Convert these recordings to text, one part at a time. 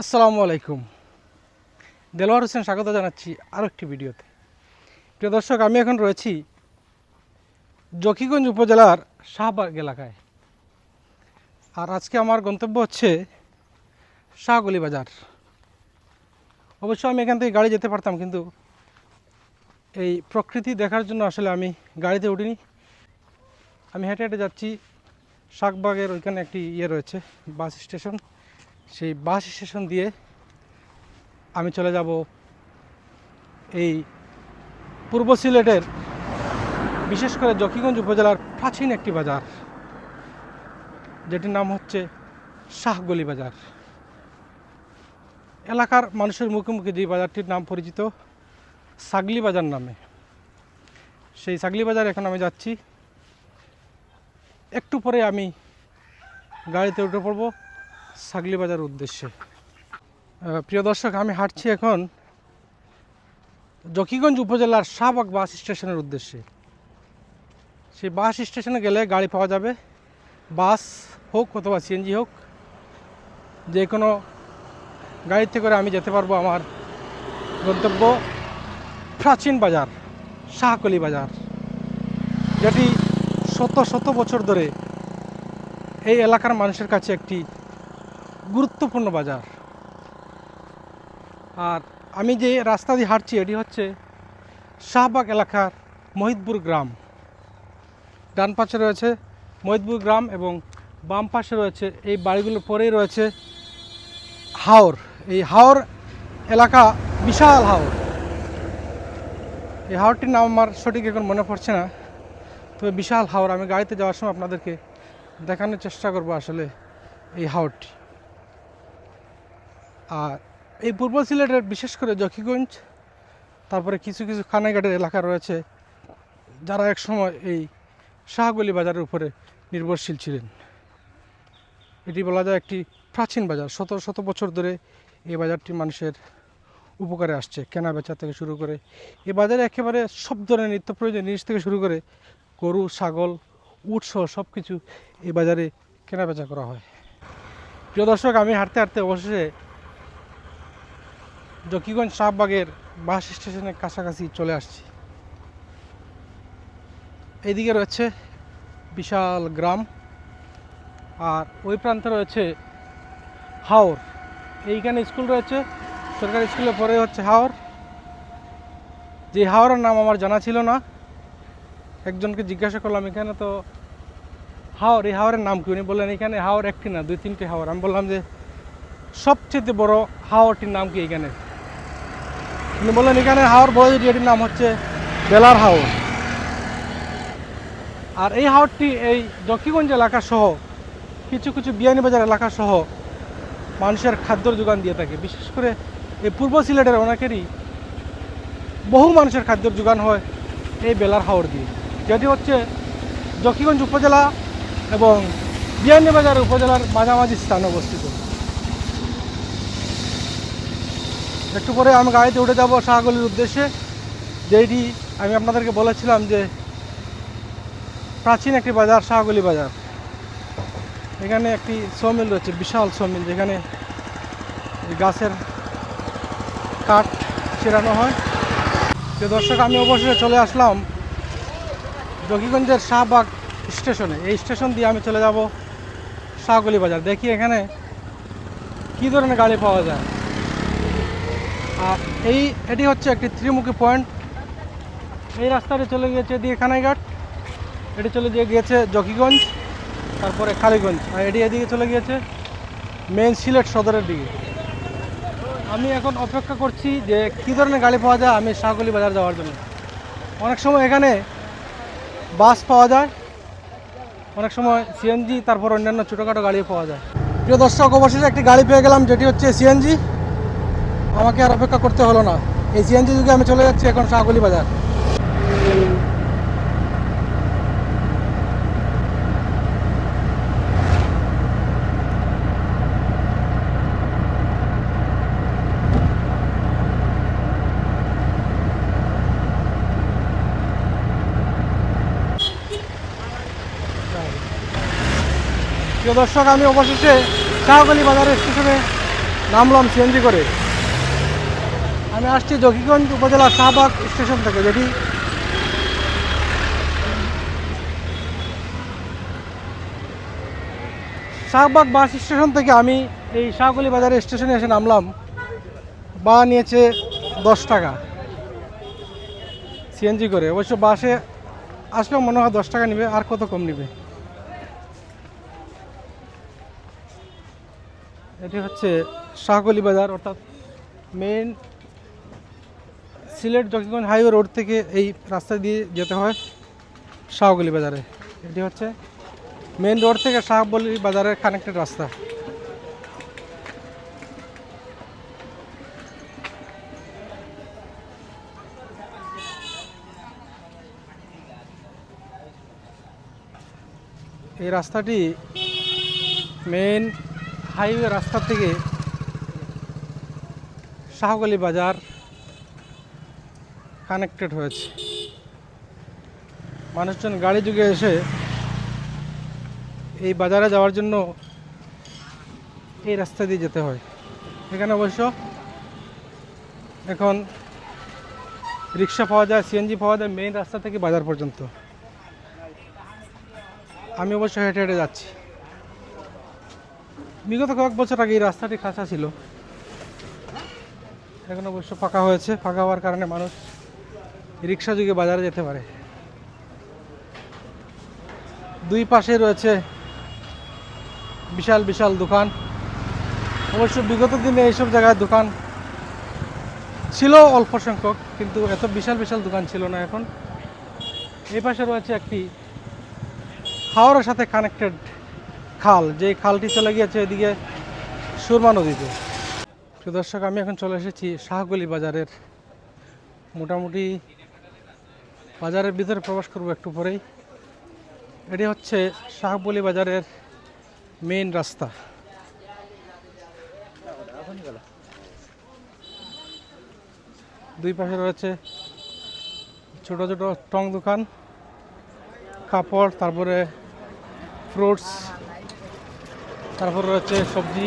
আসসালামু আলাইকুম। দেলোয়ার হোসেন স্বাগত জানাচ্ছি আরও একটি ভিডিওতে। প্রিয় দর্শক, আমি এখন রয়েছি জকিগঞ্জ উপজেলার শাহবাগ এলাকায়। আর আজকে আমার গন্তব্য হচ্ছে শাহগলি বাজার। অবশ্য আমি এখান থেকে গাড়ি যেতে পারতাম, কিন্তু এই প্রকৃতি দেখার জন্য আসলে আমি গাড়িতে উঠিনি। আমি হেঁটে হেঁটে যাচ্ছি শাকবাগের ওইখানে একটি ইয়ে রয়েছে, বাস স্টেশন। সেই বাস স্টেশন দিয়ে আমি চলে যাব এই পূর্ব সিলেটের, বিশেষ করে জকিগঞ্জ উপজেলার প্রাচীন একটি বাজার, যেটির নাম হচ্ছে শাহগলি বাজার। এলাকার মানুষের মুখে মুখে যে বাজারটির নাম পরিচিত সাগলি বাজার নামে। সেই সাগলি বাজার এখন আমি যাচ্ছি। একটু পরে আমি গাড়িতে উঠে পড়ব। সাগলি বাজার উদ্দেশ্যে প্রিয় দর্শক, আমি হাঁটছি এখন জকিগঞ্জ উপজেলার শাহবাগ বাস স্টেশনের উদ্দেশ্যে। সেই বাস স্টেশনে গেলে গাড়ি পাওয়া যাবে। বাস হোক অথবা সিএনজি হোক, যে কোনো গাড়িতে করে আমি যেতে পারব আমার গন্তব্য প্রাচীন বাজার, শাহকলি বাজার, যেটি শত শত বছর ধরে এই এলাকার মানুষের কাছে একটি গুরুত্বপূর্ণ বাজার। আর আমি যে রাস্তা দিয়ে হাঁটছি, এটি হচ্ছে শাহবাগ এলাকার মহিদপুর গ্রাম। ডান পাশে রয়েছে মহিদপুর গ্রাম এবং বাম পাশে রয়েছে এই বাড়িগুলোর পরেই রয়েছে হাওর। এই হাওর এলাকা বিশাল হাওর। এই হাওরটির নাম আমার সঠিক এখন মনে পড়ছে না, তবে বিশাল হাওর। আমি গাড়িতে যাওয়ার সময় আপনাদেরকে দেখানোর চেষ্টা করব আসলে এই হাওরটি। আর এই পূর্ব সিলেটের বিশেষ করে জকিগঞ্জ, তারপরে কিছু কিছু খানাঘাটের এলাকা রয়েছে, যারা এক সময় এই শাহগলি বাজারের উপরে নির্ভরশীল ছিলেন। এটি বলা যায় একটি প্রাচীন বাজার। শত শত বছর ধরে এই বাজারটি মানুষের উপকারে আসছে, কেনা বেচা থেকে শুরু করে। এই বাজারে একেবারে সব ধরনের নিত্য প্রয়োজনীয় জিনিস থেকে শুরু করে গরু, ছাগল, উট সব কিছু এই বাজারে কেনা বেচা করা হয়। প্রিয় দর্শক, আমি হাঁটতে হাঁটতে অবশেষে জকিগঞ্জ শাহবাগের বাস স্টেশনের কাছাকাছি চলে আসছি। এইদিকে রয়েছে বিশাল গ্রাম, আর ওই প্রান্তে রয়েছে হাওর। এইখানে স্কুল রয়েছে, সরকারি স্কুলের পরে হচ্ছে হাওর। যে হাওরের নাম আমার জানা ছিল না। একজনকে জিজ্ঞাসা করলাম, এখানে তো হাওর, এই হাওরের নাম কি? উনি বললেন, এখানে হাওর একটি না, দুই তিনটি হাওর। আমি বললাম যে, সবচেয়ে বড় হাওরটির নাম কি এখানে? উনি বললেন এখানে হাওর বড় যেটি এটির নাম হচ্ছে বেলার হাওর। আর এই হাওরটি এই জকিগঞ্জ এলাকা সহ কিছু কিছু বিয়ানীবাজার এলাকা সহ মানুষের খাদ্যর যোগান দিয়ে থাকে। বিশেষ করে এই পূর্ব সিলেটের অনেকেরই বহু মানুষের খাদ্যর যোগান হয় এই বেলার হাওর দিয়ে। যেটি হচ্ছে জকিগঞ্জ উপজেলা এবং বিয়ানীবাজার উপজেলার মাঝামাঝি স্থানে অবস্থিত। একটু পরে আমি গাড়িতে উঠে যাব শাহগলির উদ্দেশ্যে। যেটি আমি আপনাদেরকে বলেছিলাম যে, প্রাচীন একটি বাজার শাহগলি বাজার। এখানে একটি সমিল রয়েছে, বিশাল সমিল, যেখানে গাছের কাঠ ছেড়ানো হয়। যে দর্শক, আমি অবশ্যই চলে আসলাম জকিগঞ্জের শাহবাগ স্টেশনে। এই স্টেশন দিয়ে আমি চলে যাব শাহগলি বাজার। দেখি এখানে কী ধরনের গাড়ি পাওয়া যায়। এই, এটি হচ্ছে একটি ত্রিমুখী পয়েন্ট এই রাস্তাটি চলে গিয়েছে এদিকে খানাইঘাট, এটি চলে গিয়ে গিয়েছে জকিগঞ্জ, তারপরে খালিগঞ্জ, আর এটি এদিকে চলে গিয়েছে মেন সিলেট সদরের দিকে। আমি এখন অপেক্ষা করছি যে কী ধরনের গাড়ি পাওয়া যায় আমি শাহগলি বাজার যাওয়ার জন্য। অনেক সময় এখানে বাস পাওয়া যায়, অনেক সময় সিএনজি তারপর অন্যান্য ছোটোখাটো গাড়ি পাওয়া যায়। প্রিয় দর্শক, অবশেষে একটি গাড়ি পেয়ে গেলাম, যেটি হচ্ছে সিএনজি আমাকে আর অপেক্ষা করতে হলো না। এই সিএনজি যুগে আমি চলে যাচ্ছি এখন শাহগলি বাজার। প্রিয় দর্শক, আমি অবশেষে শাহগলি বাজারের স্টেশনে নামলাম সিএনজি করে। আমি আসছি জকিগঞ্জ উপজেলা শাহবাগ স্টেশন থেকে, যেটি শাহবাগ বাস স্টেশন থেকে আমি এই শাহগুলি বাজারের স্টেশনে এসে নামলাম। বা নিয়েছে দশ টাকা। সিএনজি করে। অবশ্য বাসে আসলেও মনে হয় দশ টাকা নেবে, আর কত কম নেবে? এটি হচ্ছে শাহগলি বাজার, অর্থাৎ main Sylhet Zakiganj highway road থেকে এই রাস্তা দিয়ে যেতে হয় শাহগলি বাজারে। এটি হচ্ছে মেন রোড থেকে শাহবলি বাজারের কানেক্টেড রাস্তা। এই রাস্তাটি মেন হাইওয়ে রাস্তা থেকে শাহগলি বাজার কানেক্টেড হয়েছে। মানুষজন গাড়ি যুগে এসে এই বাজারে যাওয়ার জন্য এই রাস্তা দিয়ে যেতে হয়। এখানে অবশ্য এখন রিক্সা পাওয়া যায় সিএনজি পাওয়া যায় মেইন রাস্তা থেকে বাজার পর্যন্ত। আমি অবশ্য হেঁটে হেঁটে যাচ্ছি। বিগত কয়েক বছর আগে এই রাস্তাটি কাঁচা ছিল। এখন অবশ্য ফাঁকা হয়েছে। ফাঁকা হওয়ার কারণে মানুষ রিক্সা যুগে বাজারে যেতে পারে। দুই পাশে রয়েছে বিশাল বিশাল দোকান। অবশ্য বিগত দিনে এইসব জায়গায় দোকান ছিল অল্প সংখ্যক, কিন্তু এত বিশাল বিশাল দোকান ছিল না এখন। এই পাশে রয়েছে একটি হাওড়ের সাথে কানেক্টেড খাল যে খালটি চলে গিয়েছে এদিকে সুরমা নদীতে। প্রিয় দর্শক, আমি এখন চলে এসেছি শাহগলি বাজারের মোটামুটি বাজারের ভিতরে প্রবেশ করব একটু পরেই। এটি হচ্ছে শাহবলি বাজারের মেইন রাস্তা। দুই পাশে রয়েছে ছোট ছোট টং দোকান, কাপড়, তারপরে ফ্রুটস তারপর রয়েছে সবজি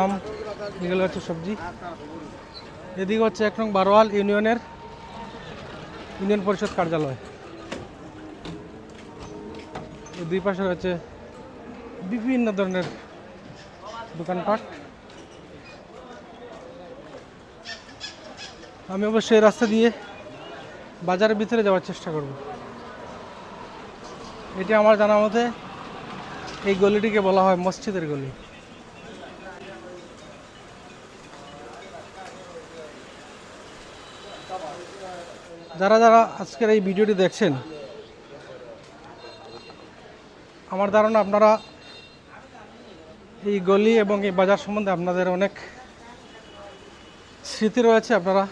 আম, এগুলো হচ্ছে সবজি। এদিকে হচ্ছে এক নং বারোয়াল ইউনিয়নের ইউনিয়ন পরিষদ কার্যালয়। দুই পাশে রয়েছে বিভিন্ন ধরনের দোকানপাট। আমি অবশ্যই এই রাস্তা দিয়ে বাজারের ভিতরে যাওয়ার চেষ্টা করব। এটি আমার জানা মতে এই গলিটিকে বলা হয় মসজিদের গলি। যারা যারা আজকের এই ভিডিওটি দেখছেন, আমার ধারণা আপনারা এই গলি এবং এই বাজার সম্বন্ধে আপনাদের অনেক স্মৃতি রয়েছে, আপনারা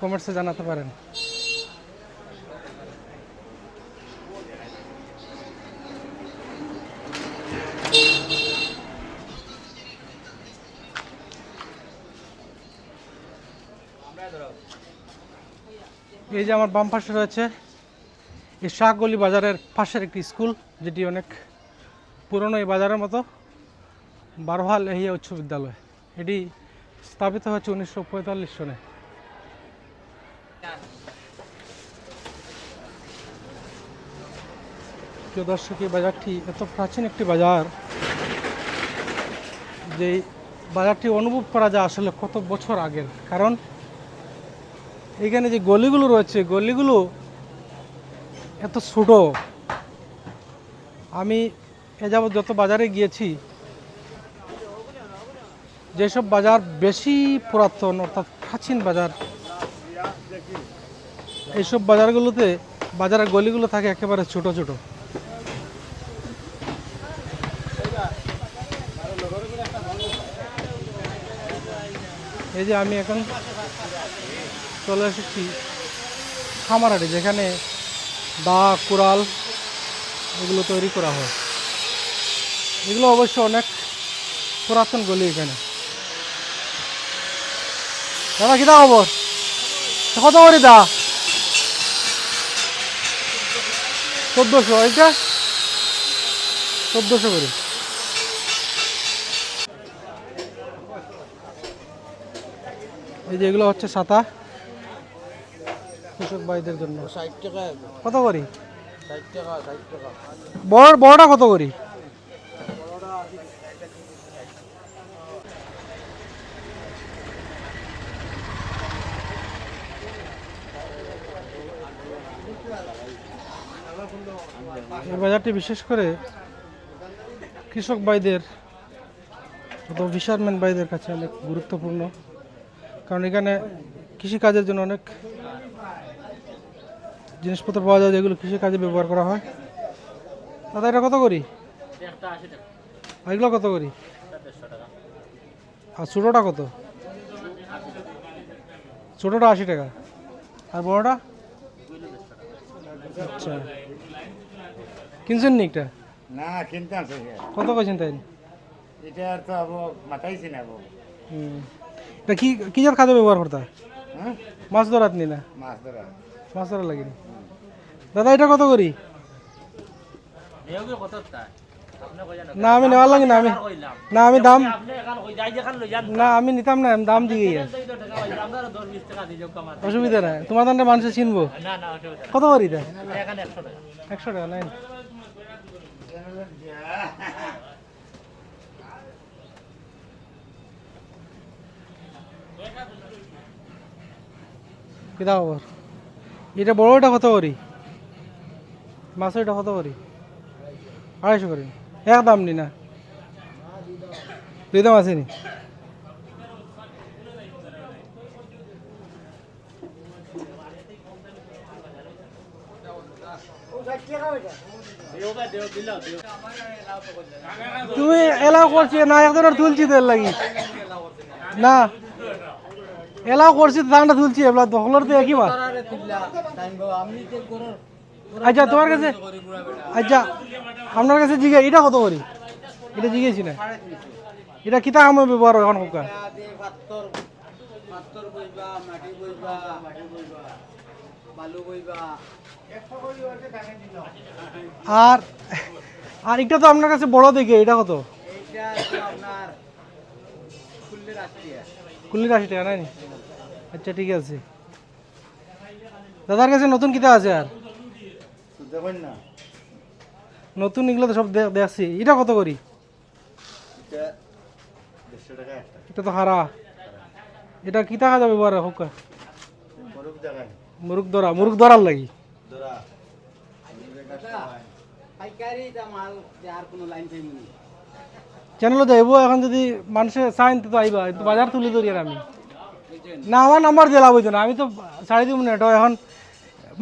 কমেন্টসে জানাতে পারেন। এই যে আমার বাম পাশে রয়েছে এই শাহগলি বাজারের পাশের একটি স্কুল, যেটি অনেক পুরনো এই বাজারের মতো, বারোহাল এহিয়া উচ্চ বিদ্যালয়। এটি স্থাপিত হয়েছে উনিশশো পঁয়তাল্লিশ সনে। প্রিয় দর্শক, এই বাজারটি এত প্রাচীন একটি বাজার যে বাজারটি অনুভব করা যায় আসলে কত বছর আগের। কারণ এখানে যে গলিগুলো রয়েছে, গলিগুলো এত ছোট। আমি এ যাবৎ যত বাজারে গিয়েছি, যেসব বাজার বেশি পুরাতন, অর্থাৎ প্রাচীন বাজার, এইসব বাজারগুলোতে, বাজারের গলিগুলো থাকে একেবারে ছোট ছোট। এই যে আমি এখন চলে এসেছি খামারাটি, যেখানে দা, কুড়াল এগুলো তৈরি করা হয়। এগুলো অবশ্য অনেক পুরাতন গলি এখানে। দাদা কিনা খবর? কত করি দা? চোদ্দোশো এইটা চোদ্দোশো করে। এই যে এগুলো হচ্ছে সাতা। কৃষক ভাইদের জন্য? কত করি? বড় বড়টা কত করি? এই বাজারটি বিশেষ করে কৃষক ভাইদের অথবা ফিশারম্যান ভাইদের কাছে অনেক গুরুত্বপূর্ণ। কারণ এখানে কৃষিকাজের জন্য অনেক জিনিসপত্র পাওয়া যায় যেগুলো কৃষি কাজে ব্যবহার করা হয়। দাদা এটা কত করি? এগুলো কত করি? আর ছোটোটা কত? ছোটোটা আশি টাকা। আর বড়টা? আচ্ছা। কিনছেন নি একটা? না কিনতে আছে কত কইছেন তাই? এটা আর তো আবো মাথাইছি না আবো। হুম। এটা কি কি জাত খাদ্য ব্যবহার করতা? হ্যাঁ? মাছ ধরাত নি না? মাছ ধরা। মাছ ধরা লাগেনি? দাদা এটা কত করি? না আমি নেওয়ার লাগে না আমি না আমি দাম না আমি নিতাম না দাম দিয়ে অসুবিধা নাই তোমার দামটা মানুষে চিনবো। কত করি তা? একশো টাকা। নাই কিতা খবর এটা বড়টা কত করি? মাছের এটা কত করি? আড়াইশো করি। এক দাম নি না। দুই দাম আছে নি? তুমি এলাও করছি না, একজনের তুলছি তেল লাগি। না। এলাও করছি দামটা তুলছি, এবার দখলের তো একই মাছ। আচ্ছা তোমার কাছে আচ্ছা আপনার কাছে জিজ্ঞে এটা কত করি? এটা জিজ্ঞেছি না এটা কিতা কামে ব্যবহার হয় এখন আর আর এটা তো আপনার কাছে বড় দেখে, এটা কত? কুল্লির আশি টাকা নাই আচ্ছা ঠিক আছে। দাদার কাছে নতুন কিতা আছে আর? দেখুন না। নতুন এগুলো তো সব দেখছি এটা কত করি? এটা তো হারা। এটা কি টাকা যাবে ব্যবহার হোক? মুরুখ ধরা মুরুখ ধরার লাগি। চ্যানেলে যাইব এখন যদি মানুষে চাইন তো আইবা বাজার তুলে ধরি আর আমি। না আমার নাম্বার দিয়ে লাভ না আমি তো সাড়ে তিন মিনিট হয় এখন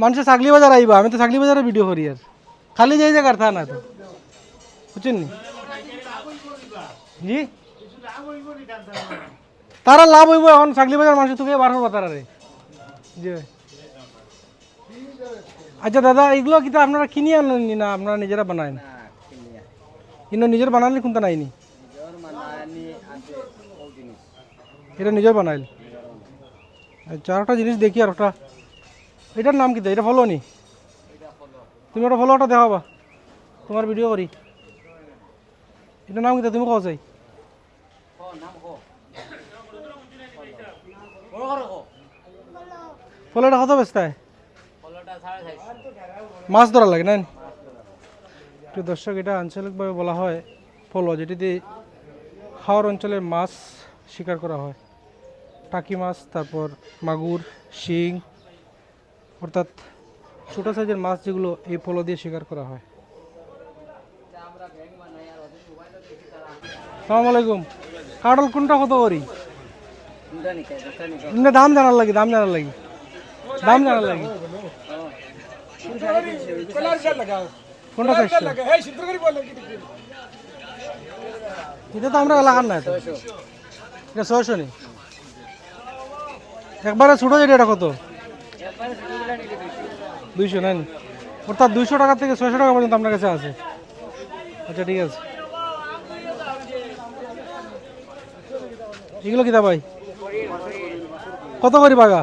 মানুষে ছাগলি বাজার আইবা, আমি তো ছাগলি বাজারে ভিডিও করি আর। খালি যাই জায়গার থা না তো। বুঝছেন নি? জি? তারা লাভ হইব এখন ছাগলি বাজার মানুষ তুমি বার করব তারা রে জি আচ্ছা দাদা এগুলো কিন্তু আপনারা কিনে আনেননি না আপনারা নিজেরা বানায় কিন্তু নিজের বানালে কোনটা নাইনি এটা নিজের বানাইল। আচ্ছা একটা জিনিস দেখি আর একটা এটার নাম কি এটা ফলো নি? তুমি ওটা ফলো ওটা দেখাবা। তোমার ভিডিও করি। এটার নাম কি তুমি কও চাই। ফলোটা কত ব্যস্ত মাছ ধরা লাগে না প্রিয় দর্শক, এটা আঞ্চলিকভাবে বলা হয় ফলো যেটিতে হাওর অঞ্চলের মাছ শিকার করা হয়। টাকি মাছ, তারপর মাগুর, শিং অর্থাৎ ছোটো সাইজের মাছ যেগুলো এই ফলো দিয়ে শিকার করা হয়। সালাম আলাইকুম। কাটল কোনটা কত করি? দাম জানার লাগে, দাম জানার লাগি। দাম জানার লাগে। কোনটা এটা তো আমরা এলাকার না এটা ছয়শো নি। একবারে ছোটো যেটা, এটা কত? দুইশো নেন অর্থাৎ দুইশো টাকা থেকে ছয়শো টাকা পর্যন্ত আপনার কাছে আছে। আচ্ছা ঠিক আছে। এগুলো কিতা ভাই? কত করি বাগা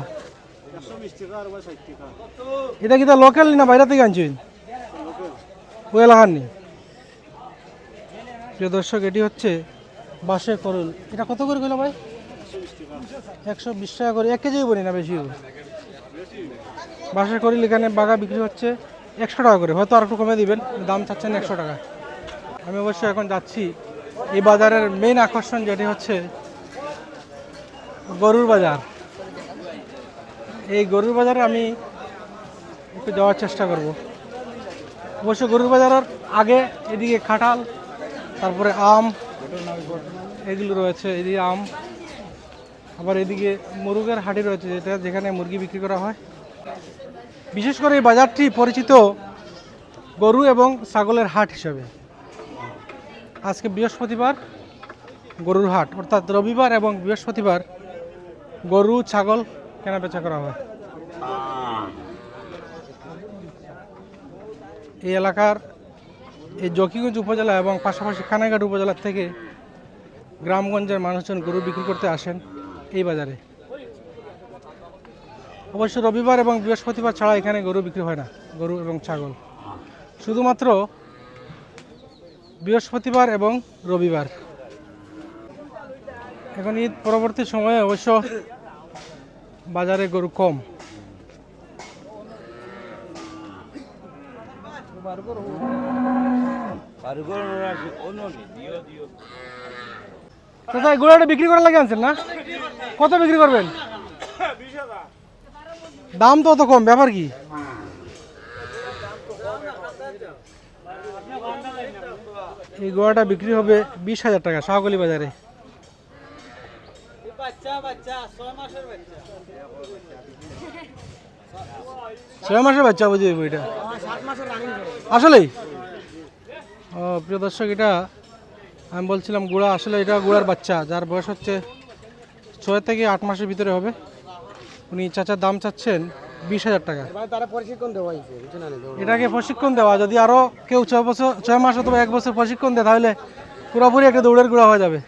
এটা কিতা লোকাল না বাইরে থেকে আনছেন? ওই এলাকার নি? প্রিয় দর্শক, এটি হচ্ছে বাঁশের করল এটা কত করে গেল ভাই? একশো বিশ টাকা করে। এক কেজিও বলি না বেশি বাসার করিল, এখানে বাঘা বিক্রি হচ্ছে একশো টাকা করে। হয়তো আর একটু কমে দিবেন, দাম চাচ্ছেন একশো টাকা। আমি অবশ্যই এখন যাচ্ছি। এই বাজারের মেইন আকর্ষণ যেটি হচ্ছে গরুর বাজার। এই গরুর বাজারে আমি একটু যাওয়ার চেষ্টা করব। অবশ্য গরুর বাজারের আগে এদিকে খাটাল, তারপরে আম, এগুলো রয়েছে, এদিকে আম। আবার এদিকে মুরগের হাঁড়ি রয়েছে, যেটা যেখানে মুরগি বিক্রি করা হয়। বিশেষ করে এই বাজারটি পরিচিত গরু এবং ছাগলের হাট হিসেবে। আজকে বৃহস্পতিবার গরুর হাট, অর্থাৎ রবিবার এবং বৃহস্পতিবার গরু, ছাগল কেনা বেচা করা হয়। এই এলাকার এই জকিগঞ্জ উপজেলা এবং পাশাপাশি খানাঘাট উপজেলার থেকে গ্রামগঞ্জের মানুষজন গরু বিক্রি করতে আসেন। এই বাজারে। অবশ্য রবিবার এবং বৃহস্পতিবার ছাড়া এখানে গরু বিক্রি হয় না, গরু এবং ছাগল। শুধুমাত্র বৃহস্পতিবার এবং রবিবার। এখন ঈদ পরবর্তী সময়ে অবশ্য বাজারে গরু কম। কোথায় গোড়াটা বিক্রি করার লাগে আনছেন না? কত বিক্রি করবেন? দাম তো অত কম, ব্যাপার কি? এই গোড়াটা বিক্রি হবে বিশ হাজার টাকা শাহগলি বাজারে। ছয় মাসের বাচ্চা বুঝে এটা? আসলেই? প্রিয় দর্শক, এটা আমি বলছিলাম গুড়া আসলে এটা গুড়ার বাচ্চা যার বয়স হচ্ছে ছয় থেকে আট মাসের ভিতরে হবে। উনি চাচার দাম চাচ্ছেন বিশ হাজার টাকা। এটাকে প্রশিক্ষণ দেওয়া যদি আরও কেউ ছয় বছর ছয় মাস অথবা এক বছর প্রশিক্ষণ দেয় তাহলে পুরোপুরি একটা দৌড়ের গুঁড়া হয়ে যাবে।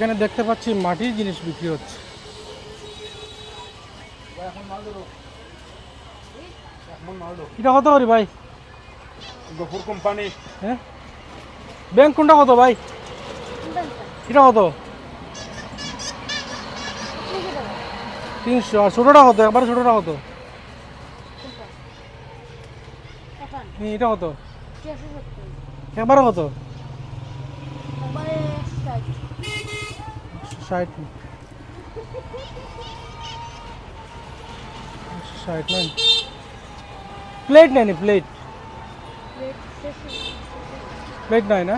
এখানে দেখতে পাচ্ছি মাটির জিনিস বিক্রি হচ্ছে। এটা কত করি ভাই? গফুর কোম্পানি। হ্যাঁ? ব্যাংক কোনটা কত ভাই? এটা কত? তিনশো। আর ছোটোটা কত? একবারে ছোটোটা কত? এটা কত? একবারে কত? ষাট ষাট নেন প্লেট নেয়নি প্লেট প্লেট নাই না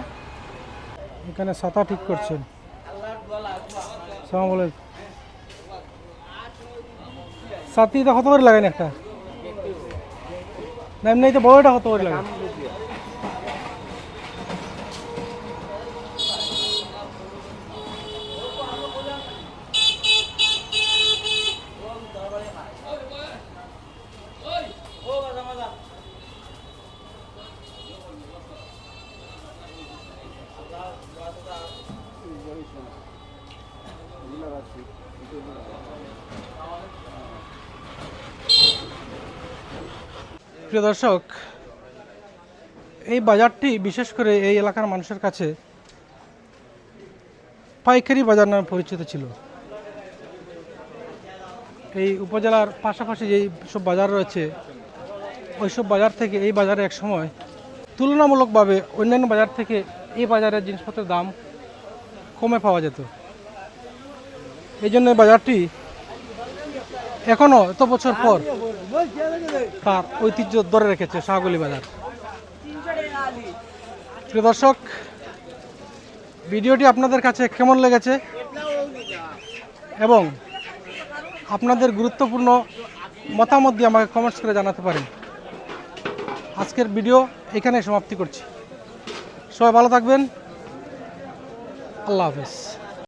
এখানে ছাতা ঠিক করছেন সালাম আলাইকুম ছাতিটা কত করে লাগাইন একটা না এমনি তো বড়টা কত করে লাগাই প্রিয় দর্শক, এই বাজারটি বিশেষ করে এই এলাকার মানুষের কাছে পাইকারি বাজার নামে পরিচিত ছিল। এই উপজেলার পাশাপাশি যেই সব বাজার রয়েছে ওইসব বাজার থেকে এই বাজারে এক সময় তুলনামূলকভাবে অন্যান্য বাজার থেকে এই বাজারের জিনিসপত্রের দাম কমে পাওয়া যেত। এই জন্য বাজারটি এখনও এত বছর পর তার ঐতিহ্য ধরে রেখেছে শাহগলি বাজার। প্রিয় দর্শক, ভিডিওটি আপনাদের কাছে কেমন লেগেছে এবং আপনাদের গুরুত্বপূর্ণ মতামত দিয়ে আমাকে কমেন্টস করে জানাতে পারেন। আজকের ভিডিও এখানে সমাপ্তি করছি। সবাই ভালো থাকবেন। আল্লাহ হাফেজ।